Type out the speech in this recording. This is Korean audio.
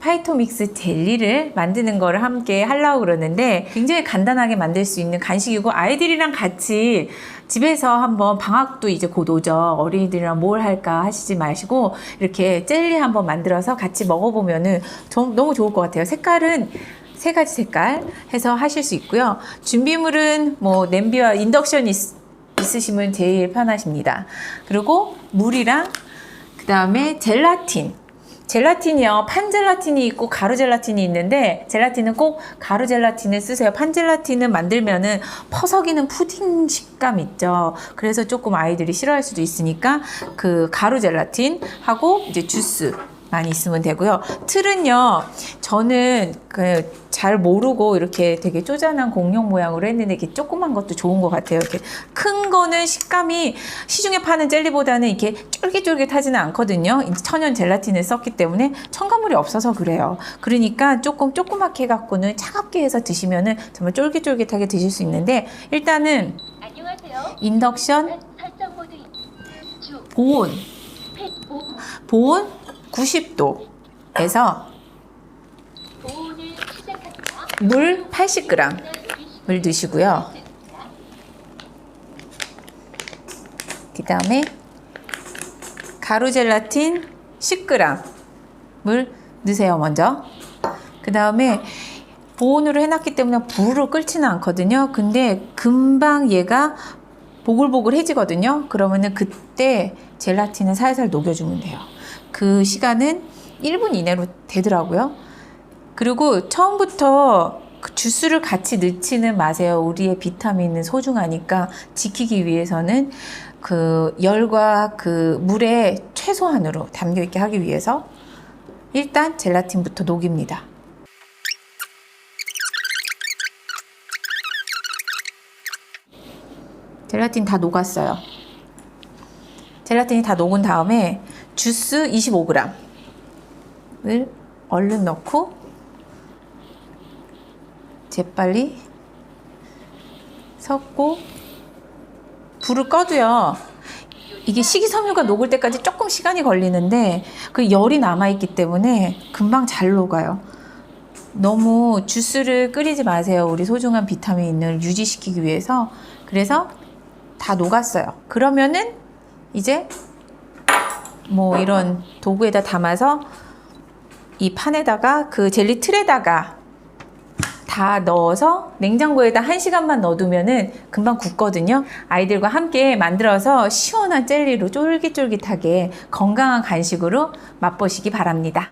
파이토믹스 젤리를 만드는 거를 함께 하려고 그러는데 굉장히 간단하게 만들 수 있는 간식이고 아이들이랑 같이 집에서 한번 방학도 이제 곧 오죠. 어린이들이랑 뭘 할까 하시지 마시고 이렇게 젤리 한번 만들어서 같이 먹어보면은 좀 너무 좋을 것 같아요. 색깔은 세 가지 색깔 해서 하실 수 있고요. 준비물은 뭐 냄비와 인덕션 있, 있으시면 제일 편하십니다. 그리고 물이랑 그 다음에 젤라틴. 젤라틴이요. 판 젤라틴이 있고 가루 젤라틴이 있는데 젤라틴은 꼭 가루 젤라틴을 쓰세요. 판 젤라틴은 만들면은 퍼석이는 푸딩 식감 있죠. 그래서 조금 아이들이 싫어할 수도 있으니까 그 가루 젤라틴 하고 이제 주스 많이 있으면 되고요. 틀은요. 저는 그 잘 모르고 이렇게 되게 쪼잔한 공룡 모양으로 했는데 이렇게 조그만 것도 좋은 것 같아요. 이렇게 큰 거는 식감이 시중에 파는 젤리보다는 이렇게 쫄깃쫄깃하지는 않거든요. 천연 젤라틴을 썼기 때문에 첨가물이 없어서 그래요. 그러니까 조금 조그맣게 해갖고는 차갑게 해서 드시면은 정말 쫄깃쫄깃하게 드실 수 있는데 일단은 안녕하세요. 인덕션 주 보온 보온 90도에서 보호를 시작합니다. 물 80g 물 드시고요. 그 다음에 가루 젤라틴 10g 물 넣으세요 먼저. 그 다음에 보온으로 해놨기 때문에 불을 끓지는 않거든요. 근데 금방 얘가 보글보글해지거든요. 그러면은 그때 젤라틴을 살살 녹여주면 돼요. 그 시간은 1분 이내로 되더라고요. 그리고 처음부터 그 주스를 같이 넣지는 마세요. 우리의 비타민은 소중하니까 지키기 위해서는 그 열과 그 물에 최소한으로 담겨 있게 하기 위해서 일단 젤라틴부터 녹입니다. 젤라틴 다 녹았어요. 젤라틴이 다 녹은 다음에 주스 25g을 얼른 넣고 재빨리 섞고 불을 꺼도요. 이게 식이섬유가 녹을 때까지 조금 시간이 걸리는데 그 열이 남아있기 때문에 금방 잘 녹아요. 너무 주스를 끓이지 마세요. 우리 소중한 비타민을 유지시키기 위해서. 그래서 다 녹았어요. 그러면은 이제 뭐 이런 도구에다 담아서 이 판에다가 그 젤리 틀에다가 다 넣어서 냉장고에다 한시간만 넣어두면은 금방 굳거든요. 아이들과 함께 만들어서 시원한 젤리로 쫄깃쫄깃하게 건강한 간식으로 맛보시기 바랍니다.